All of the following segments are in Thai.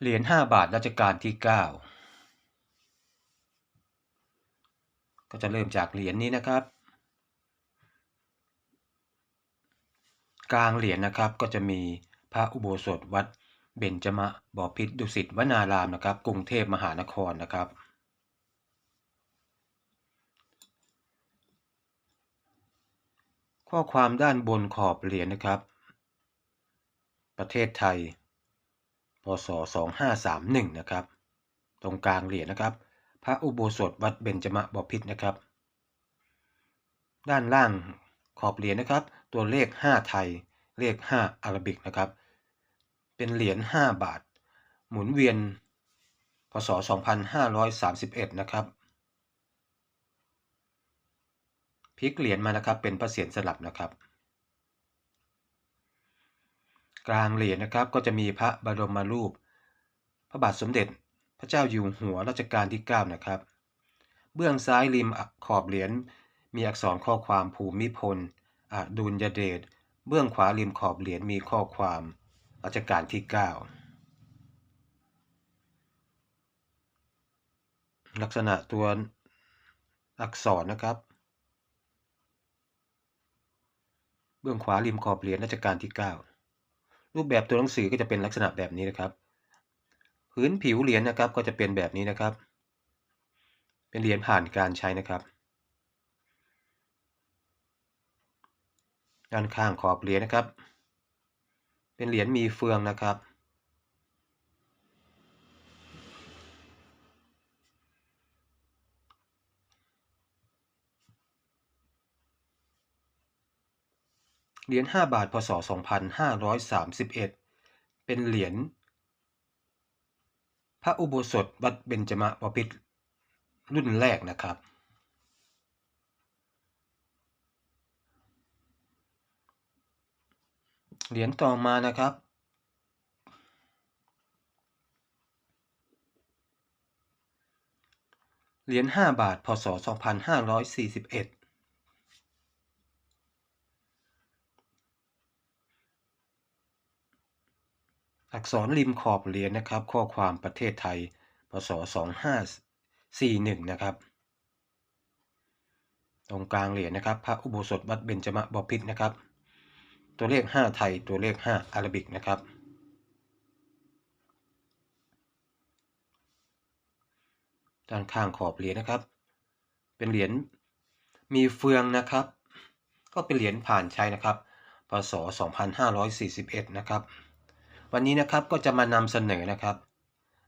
เหรียญห้าบาทรัชกาลที่เก้าก็จะเริ่มจากเหรียญนี้นะครับ กลางเหรียญนะครับก็จะมีพระอุโบสถวัดเบญจมะบพิตรดุสิตวนารามนะครับ กรุงเทพมหานครนะครับ ข้อความด้านบนขอบเหรียญนะครับ ประเทศไทย พศ 2531 นะครับ ตรงกลางเหรียญนะครับ พระอุโบสถวัดเบญจมะบพิตรนะครับ ด้านล่างขอบเหรียญนะครับ ตัวเลข 5 ไทย เลข 5 อารบิกนะครับ เป็นเหรียญ 5 บาท หมุนเวียน พศ 2531 นะครับพลิกเหรียญมานะครับ เป็นพระเศียรสลับนะครับ กลางเหรียญนะครับก็จะมีพระบรมรูป พระบาทสมเด็จพระเจ้าอยู่หัวรัชกาลที่ 9 นะครับ เบื้องซ้ายริมขอบเหรียญมีอักษรข้อความภูมิพลอดุลยเดชเบื้องขวาริมขอบเหรียญมีข้อความรัชกาลที่ 9 ลักษณะตัวอักษรนะครับ เบื้องขวาริมขอบเหรียญรัชกาลที่ 9 รูปแบบตัวหนังสือก็จะเป็นลักษณะแบบนี้นะครับ พื้นผิวเหรียญนะครับก็จะเป็นแบบนี้นะครับ เป็นเหรียญผ่านการใช้นะครับ ด้านข้างขอบเหรียญนะครับ เป็นเหรียญมีเฟืองนะครับ เหรียญ5บาท พศ 2531 เป็นเหรียญพระอุโบสถวัดเบญจมะบพิตรรุ่นแรกนะครับ เหรียญต่อมานะครับเหรียญ5บาท พศ 2541 อักษรริมขอบเหรียญนะครับ ข้อความประเทศไทย พศ 2541 นะครับ ตรงกลางเหรียญนะครับ พระอุโบสถวัดเบญจมบพิตรนะครับ ตัวเลข 5 ไทย ตัวเลข 5 อารบิกนะครับ ด้านข้างขอบเหรียญนะครับ เป็นเหรียญมีเฟืองนะครับ ก็เป็นเหรียญผ่านใช้นะครับ พศ 2541 นะครับ วันนี้นะครับก็จะมานำเสนอนะครับ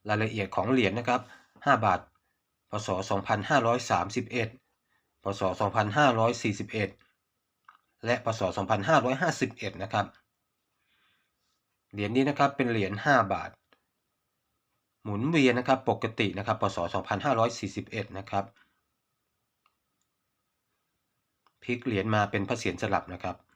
รายละเอียดของเหรียญนะครับ 5 บาท พศ 2531 พศ 2541 และพศ 2551 นะครับ เหรียญนี้นะครับเป็นเหรียญ 5 บาท หมุนเวียนนะครับปกตินะครับ พศ 2541 นะครับพลิกเหรียญมาเป็นพระเศียรสลับนะครับ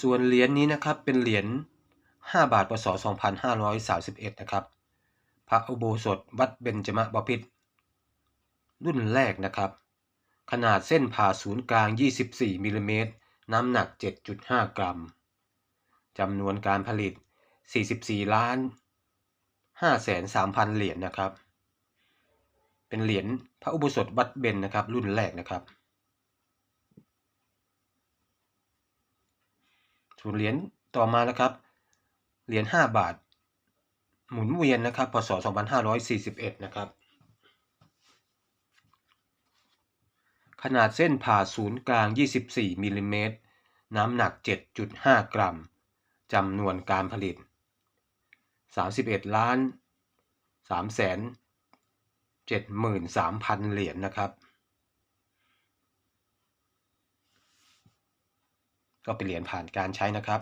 ส่วนเหรียญนี้นะครับเป็นเหรียญ5บาทพศ2531 นะครับ พระอุโบสถวัดเบญจมะบพิตรรุ่นแรกนะครับ ขนาดเส้นผ่าศูนย์กลาง 24มิลลิเมตรน้ำหนัก 7.5 กรัมจำนวนการผลิต 44 ล้าน 5 3 0 0 0เหรียญนะครับ เป็นเหรียญพระอุโบสถวัดเบญนะครับ รุ่นแรกนะครับ ส่วนเหรียญต่อมานะครับ เหรียญ5บาท หมุนเวียนนะครับพศ2541 นะครับ ขนาดเส้นผ่าศูนย์กลาง 24มิลลิเมตร น้ำหนัก 7.5 กรัม จำนวนการผลิต 31 ล้าน3แสน73,000 เหรียญนะครับ ก็เป็นเหรียญผ่านการใช้นะครับ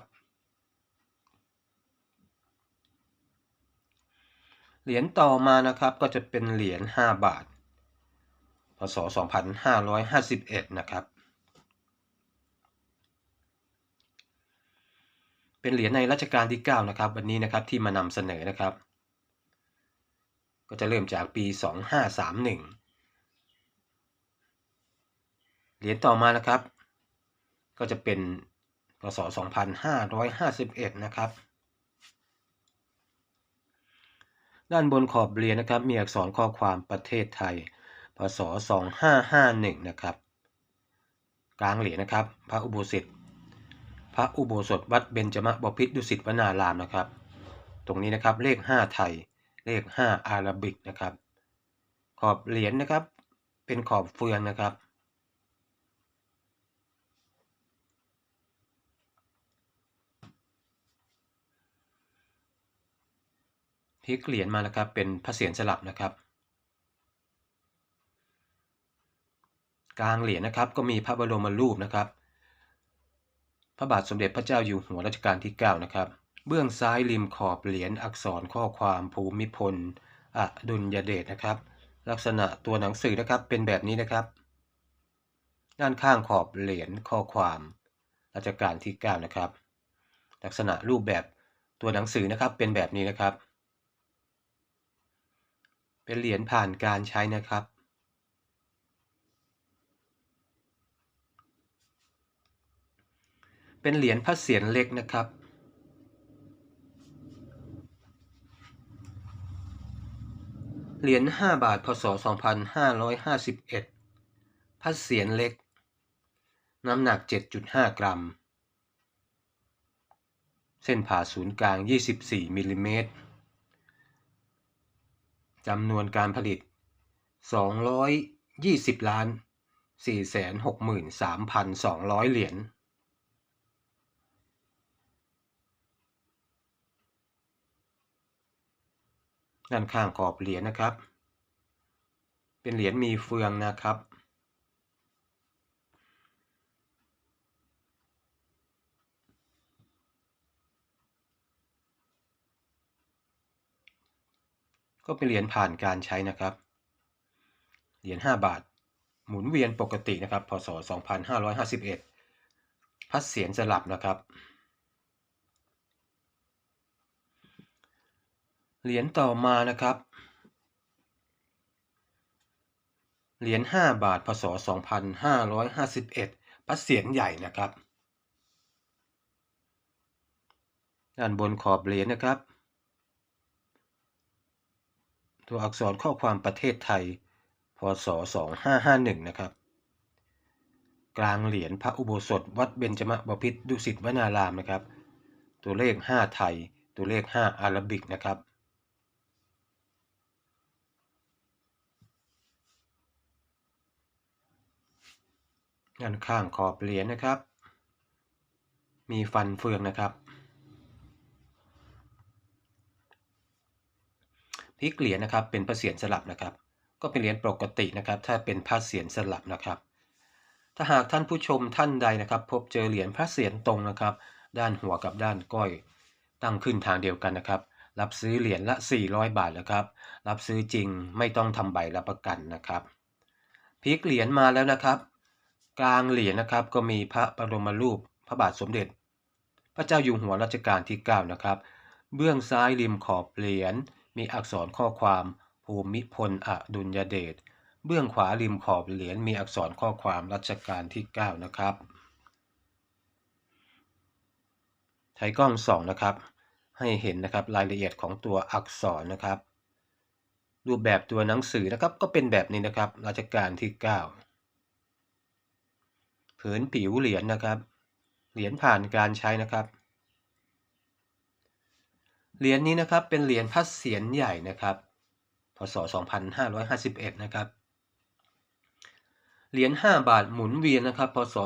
เหรียญต่อมานะครับก็จะเป็นเหรียญ5บาท พศ 2551 นะครับ เป็นเหรียญในรัชกาลที่ 9 นะครับ วันนี้นะครับที่มานำเสนอนะครับ ก็จะเริ่มจากปี 2531เหรียญต่อมานะครับ ก็จะเป็น พศ 2551 นะครับ ด้านบนขอบเหรียญนะครับ มีอักษรข้อความประเทศไทย พศ 2551 นะครับ กลางเหรียญนะครับ พระอุโบสถพระอุโบสถวัดเบญจมบพิตรดุสิตวนารามนะครับ ตรงนี้นะครับเลข 5 ไทย เลข 5 อาราบิกนะครับ ขอบเหรียญนะครับ เป็นขอบเฟืองนะครับ พลิกเหรียญมานะครับ เป็นพระเศียรสลับนะครับ กลางเหรียญนะครับก็มีพระบรมรูปนะครับ พระบาทสมเด็จพระเจ้าอยู่หัวรัชกาลที่ 9 นะครับ เบื้องซ้ายริมขอบเหรียญอักษรข้อความภูมิพลอดุลยเดชนะครับ ลักษณะตัวหนังสือนะครับเป็นแบบนี้นะครับ ด้านข้างขอบเหรียญข้อความรัชกาลที่ 9 นะครับ ลักษณะรูปแบบตัวหนังสือนะครับเป็นแบบนี้นะครับ เป็นเหรียญผ่านการใช้นะครับเป็นเหรียญพระเศียรเล็กนะครับ เหรียญ5บาท พศ 2551 พระเศียรเล็ก น้ำหนัก 7.5 กรัม เส้นผ่าศูนย์กลาง 24มิลลิเมตร จำนวนการผลิต 220 ล้าน 463,200 เหรียญ ด้านข้างขอบเหรียญนะครับ เป็นเหรียญมีเฟืองนะครับ ก็เป็นเหรียญผ่านการใช้นะครับ เหรียญ5บาท หมุนเวียนปกตินะครับ พศ 2551 พัดเสียรสลับนะครับ เหรียญต่อมานะครับ เหรียญ5บาท พศ 2551 พัดเสียรใหญ่นะครับ ด้านบนขอบเหรียญนะครับ ตัวอักษรข้อความประเทศไทย พศ 2551 นะครับ กลางเหรียญพระอุโบสถ วัดเบญจมบพิตรดุสิตวนารามนะครับ ตัวเลข 5 ไทย ตัวเลข 5 อาราบิกนะครับด้านข้างขอบเหรียญนะครับ มีฟันเฟืองนะครับ พลิกเหรียญนะครับเป็นพระเศียรสลับนะครับ ก็เป็นเหรียญปกตินะครับ ถ้าเป็นพระเศียรสลับนะครับ ถ้าหากท่านผู้ชมท่านใดนะครับ พบเจอเหรียญพระเศียรตรงนะครับ ด้านหัวกับด้านก้อย ตั้งขึ้นทางเดียวกันนะครับ รับซื้อเหรียญละ 400 บาทนะครับ รับซื้อจริงไม่ต้องทำใบรับประกันนะครับพลิกเหรียญมาแล้วนะครับ กลางเหรียญนะครับก็มีพระบรมรูปพระบาทสมเด็จ พระเจ้าอยู่หัวรัชกาลที่ 9 นะครับ เบื้องซ้ายริมขอบเหรียญ มีอักษรข้อความ ภูมิพลอดุลยเดชเบื้องขวาริมขอบเหรียญมีอักษรข้อความรัชกาลที่ 9 นะครับ ใช้กล้องส่องนะครับ ให้เห็นนะครับรายละเอียดของตัวอักษรนะครับ รูปแบบตัวหนังสือนะครับก็เป็นแบบนี้นะครับรัชกาลที่ 9 ผืนผิวเหรียญนะครับ เหรียญผ่านการใช้นะครับ เหรียญนี้นะครับเป็นเหรียญพระเศียรใหญ่นะครับพศ 2551 นะครับเหรียญ5บาทหมุนเวียนนะครับพศ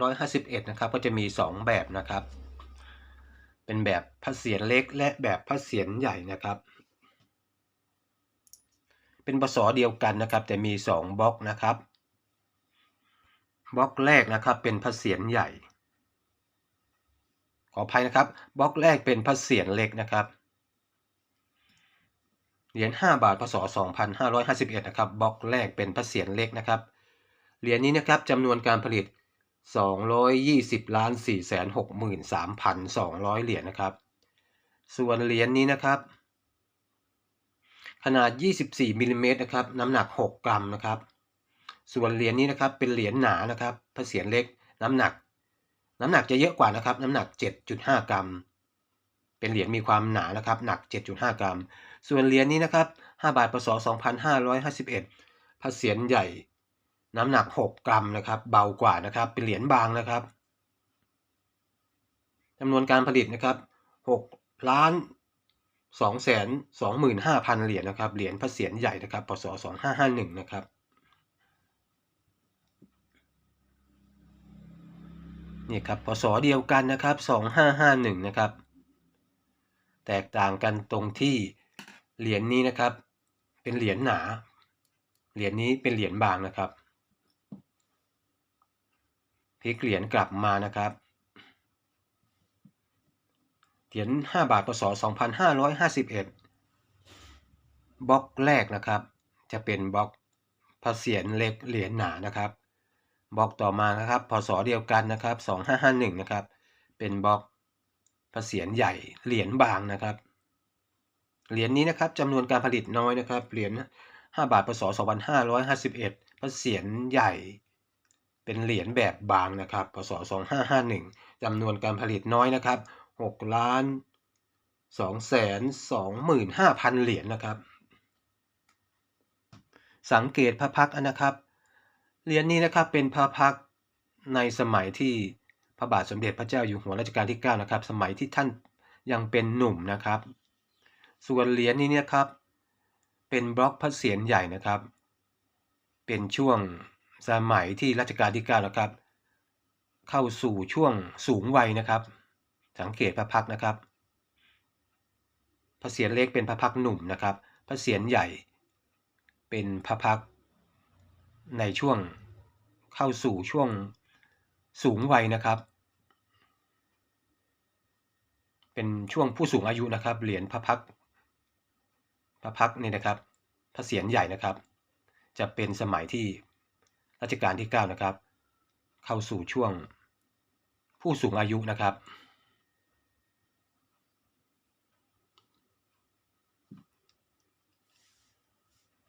2551 นะครับก็จะมี 2 แบบนะครับ เป็นแบบพระเศียรเล็กและแบบพระเศียรใหญ่นะครับ เป็นพศเดียวกันนะครับ แต่มี 2บล็อกนะครับบล็อกแรกนะครับเป็นพระเศียรใหญ่ ออภัยนะครับ บล็อกแรกเป็นพระเศียรเล็กนะครับ เหรียญ5บาทพศ 2551 นะครับ บล็อกแรกเป็นพระเศียรเล็กนะครับ เหรียญนี้นะครับจำนวนการผลิต 220ล้าน463,200 เหรียญนะครับ ส่วนเหรียญนี้นะครับ ขนาด 24มิลลิเมตรนะครับ น้ำหนัก 6 กรัมนะครับ ส่วนเหรียญนี้นะครับเป็นเหรียญหนานะครับพระเศียรเล็กน้ำหนัก น้ำหนักจะเยอะกว่านะครับ น้ำหนัก 7.5 กรัม เป็นเหรียญมีความหนานะครับ หนัก 7.5 กรัม ส่วนเหรียญนี้นะครับ 5 บาทพศ2551พระเศียรใหญ่ น้ำหนัก 6 กรัมนะครับ เบากว่านะครับ เป็นเหรียญบางนะครับจำนวนการผลิตนะครับ6ล้าน2แสน25,000 เหรียญนะครับ เหรียญพระเศียรใหญ่นะครับ พศ 2551 นะครับ นี่ครับพศเดียวกันนะครับ 2551 นะครับ แตกต่างกันตรงที่เหรียญนี้นะครับ เป็นเหรียญหนา เหรียญนี้เป็นเหรียญบางนะครับพลิกเหรียญกลับมานะครับเหรียญ5บาทพศ2551 บล็อกแรกนะครับ จะเป็นบล็อกพระเศียรเล็กเหรียญหนานะครับ บล็อกต่อมานะครับพศเดียวกันนะครับ 2551 นะครับ เป็นบล็อกพระเศียรใหญ่เหรียญบางนะครับ เหรียญนี้นะครับจำนวนการผลิตน้อยนะครับ เหรียญ5บาทพศ2551 พระเศียรใหญ่ เป็นเหรียญแบบบางนะครับ พศ 2551จำนวนการผลิตน้อยนะครับ6ล้าน2แสน25,000เหรียญนะครับ สังเกตพระพักนะครับ เหรียญนี้นะครับเป็นพระพักในสมัยที่พระบาทสมเด็จพระเจ้าอยู่หัวรัชกาลที่9นะครับ สมัยที่ท่านยังเป็นหนุ่มนะครับ ส่วนเหรียญนี้เนี่ยครับ เป็นบล็อกพระเศียรใหญ่นะครับ เป็นช่วงสมัยที่รัชกาลที่9นะครับ เข้าสู่ช่วงสูงวัยนะครับ สังเกตพระพักนะครับ พระเศียรเล็กเป็นพระพักหนุ่มนะครับ พระเศียรใหญ่เป็นพระพัก ในช่วงเข้าสู่ช่วงสูงวัยนะครับ เป็นช่วงผู้สูงอายุนะครับ เหรียญพระพักพระพักนี่นะครับพระเศียรใหญ่นะครับ จะเป็นสมัยที่รัชกาลที่ 9 นะครับ เข้าสู่ช่วงผู้สูงอายุนะครับ